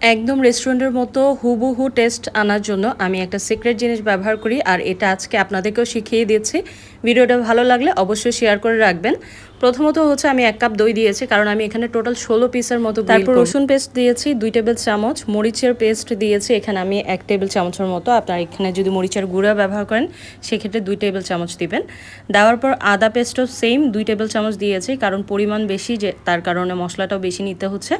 একদম রেস্টুরেন্টের মতো হুবহু টেস্ট আনার জন্য আমি একটা সিক্রেট জিনিস ব্যবহার করি, আর এটা আজকে আপনাদেরকেও শিখিয়ে দিচ্ছি ভিডিওটা ভালো লাগলে অবশ্যই শেয়ার করে রাখবেন। প্রথমত হচ্ছে আমি এক কাপ দই দিয়েছি কারণ আমি এখানে টোটাল ষোলো পিসের মতো তারপর রসুন পেস্ট দিয়েছি দুই টেবিল চামচ মরিচের পেস্ট দিয়েছি এখানে আমি এক টেবিল চামচের মতো। আপনার এখানে যদি মরিচের গুঁড়া ব্যবহার করেন সেক্ষেত্রে দুই টেবিল চামচ দিবেন। দেওয়ার পর আদা পেস্টও সেম দুই টেবিল চামচ দিয়েছি কারণ পরিমাণ বেশি যে তার কারণে মশলাটাও বেশি নিতে হচ্ছে।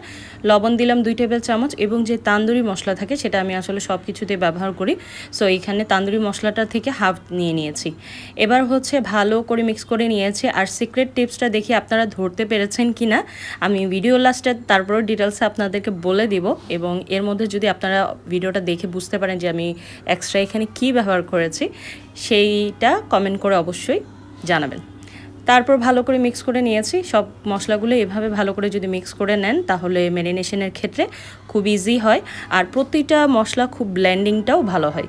লবণ দিলাম দুই টেবিল চামচ এবং যে তান্দুরি মশলা থাকে সেটা আমি আসলে সব কিছুতে ব্যবহার করি। সো এইখানে তান্দুরি মশলাটা থেকে হাফ নিয়ে নিয়েছি। এবার হচ্ছে ভালো করে মিক্স করে নিয়েছি আর সিক্রেট টিপসটা দেখি আপনারা ধরতে পেরেছেন কি না আমি ভিডিও লাস্টে তারপরে ডিটেলসে আপনাদেরকে বলে দিব এবং এর মধ্যে যদি আপনারা ভিডিওটা দেখে বুঝতে পারেন যে আমি এক্সট্রা এখানে কি ব্যবহার করেছি, সেইটা কমেন্ট করে অবশ্যই জানাবেন। তারপর ভালো করে মিক্স করে নিয়েছি। সব মশলাগুলো এভাবে ভালো করে যদি মিক্স করে নেন, তাহলে ম্যারিনেশনের ক্ষেত্রে খুব ইজি হয়। আর প্রতিটা মশলা খুব ব্ল্যান্ডিংটাও ভালো হয়।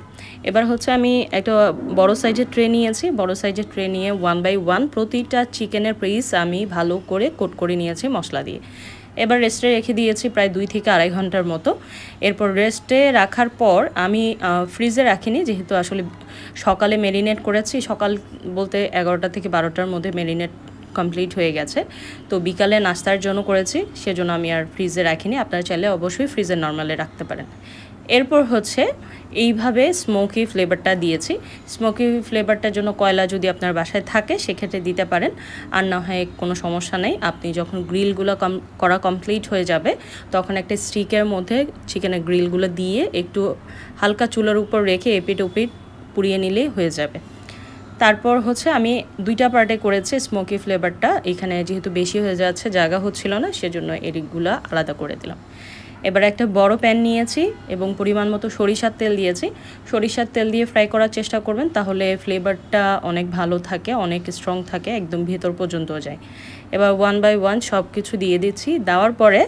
এবার হচ্ছে আমি একটা বড় সাইজের ট্রে নিয়েছি। বড় সাইজের ট্রে নিয়ে ওয়ান বাই ওয়ান প্রতিটা চিকেনের পিস আমি ভালো করে কোট করে নিয়েছি মশলা দিয়ে। এবার রেস্টে রেখে দিয়েছি প্রায় দুই থেকে আড়াই ঘণ্টার মতো। এরপর রেস্টে রাখার পর আমি ফ্রিজে রাখিনি, যেহেতু আসলে সকালে মেরিনেট করেছি। সকাল বলতে এগারোটা থেকে বারোটার মধ্যে মেরিনেট কমপ্লিট হয়ে গেছে। তো বিকালে নাস্তার জন্য করেছি, সেজন্য আমি আর ফ্রিজে রাখিনি। আপনারা চাইলে অবশ্যই ফ্রিজে নর্মালে রাখতে পারেন। এরপর হচ্ছে এইভাবে স্মোকি ফ্লেভারটা দিয়েছি। স্মোকি ফ্লেভারটার জন্য কয়লা যদি আপনার বাসায় থাকে, সেক্ষেত্রে দিতে পারেন। আর না হয় কোনো সমস্যা নেই। আপনি যখন গ্রিলগুলো কম, করা কমপ্লিট হয়ে যাবে, তখন একটা স্টিকের মধ্যে চিকেনের গ্রিলগুলো দিয়ে একটু হালকা চুলার উপর রেখে এপিট ওপিট পুড়িয়ে নিলেই হয়ে যাবে। তারপর হচ্ছে আমি দুইটা পার্টে করেছি স্মোকি ফ্লেভারটা এখানে যেহেতু বেশি হয়ে যাচ্ছে, জায়গা হচ্ছিল না, সেজন্য এরিকগুলো আলাদা করে দিলাম। এবার একটা বড় প্যান নিয়েছি এবং পরিমাণ মতো সরিষার তেল দিয়েছি। সরিষার তেল দিয়ে ফ্রাই করার চেষ্টা করবেন, তাহলে ফ্লেভারটা অনেক ভালো থাকে, অনেক স্ট্রং থাকে, একদম ভেতর পর্যন্ত যায়। এবার ওয়ান বাই ওয়ান সব কিছু দিয়ে দিচ্ছি। দেওয়ার পরে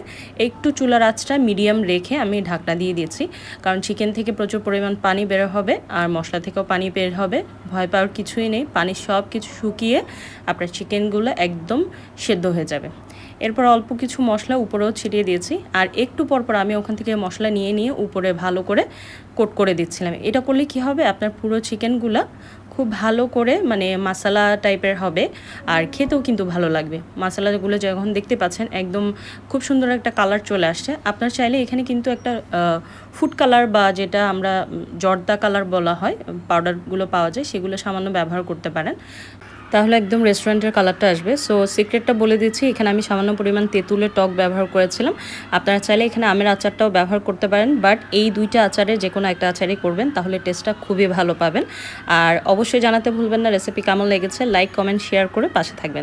একটু চুলার আঁচটা মিডিয়াম রেখে আমি ঢাকনা দিয়ে দিয়েছি কারণ চিকেন থেকে প্রচুর পরিমাণ পানি বের হবে আর মশলা থেকেও পানি বের হবে। ভয় পাওয়ার কিছুই নেই, পানি সব কিছু শুকিয়ে আপনার চিকেনগুলো একদম সেদ্ধ হয়ে যাবে। এরপর অল্প কিছু মশলা উপরেও ছিটিয়ে দিয়েছি। আর একটু পরপর আমি ওখান থেকে মশলা নিয়ে নিয়ে উপরে ভালো করে কোট করে দিচ্ছিলাম। এটা করলে কি হবে? আপনার পুরো চিকেনগুলো খুব ভালো করে মানে মশলা টাইপের হবে আর খেতেও কিন্তু ভালো লাগবে। মশলাগুলো যখন দেখতে পাচ্ছেন একদম খুব সুন্দর একটা কালার চলে আসছে। আপনার চাইলে এখানে কিন্তু একটা ফুড কালার বা যেটা আমরা জর্দা কালার বলা হয়, পাউডারগুলো পাওয়া যায়, সেগুলো সামান্য ব্যবহার করতে পারেন। তাহলে একদম রেস্টুরেন্টের কালারটা আসবে। সো সিক্রেটটা বলে দিচ্ছি, এখানে আমি সামান্য পরিমাণ তেঁতুলের টক ব্যবহার করেছিলাম। আপনারা চাইলে এখানে আমের আচারটাও ব্যবহার করতে পারেন বাট এই দুইটা আচারে যে কোনো একটা আচারই করবেন, তাহলে টেস্টটা খুবই ভালো পাবেন। আর অবশ্যই জানাতে ভুলবেন না রেসিপি কেমন লেগেছে লাইক কমেন্ট শেয়ার করে পাশে থাকবেন।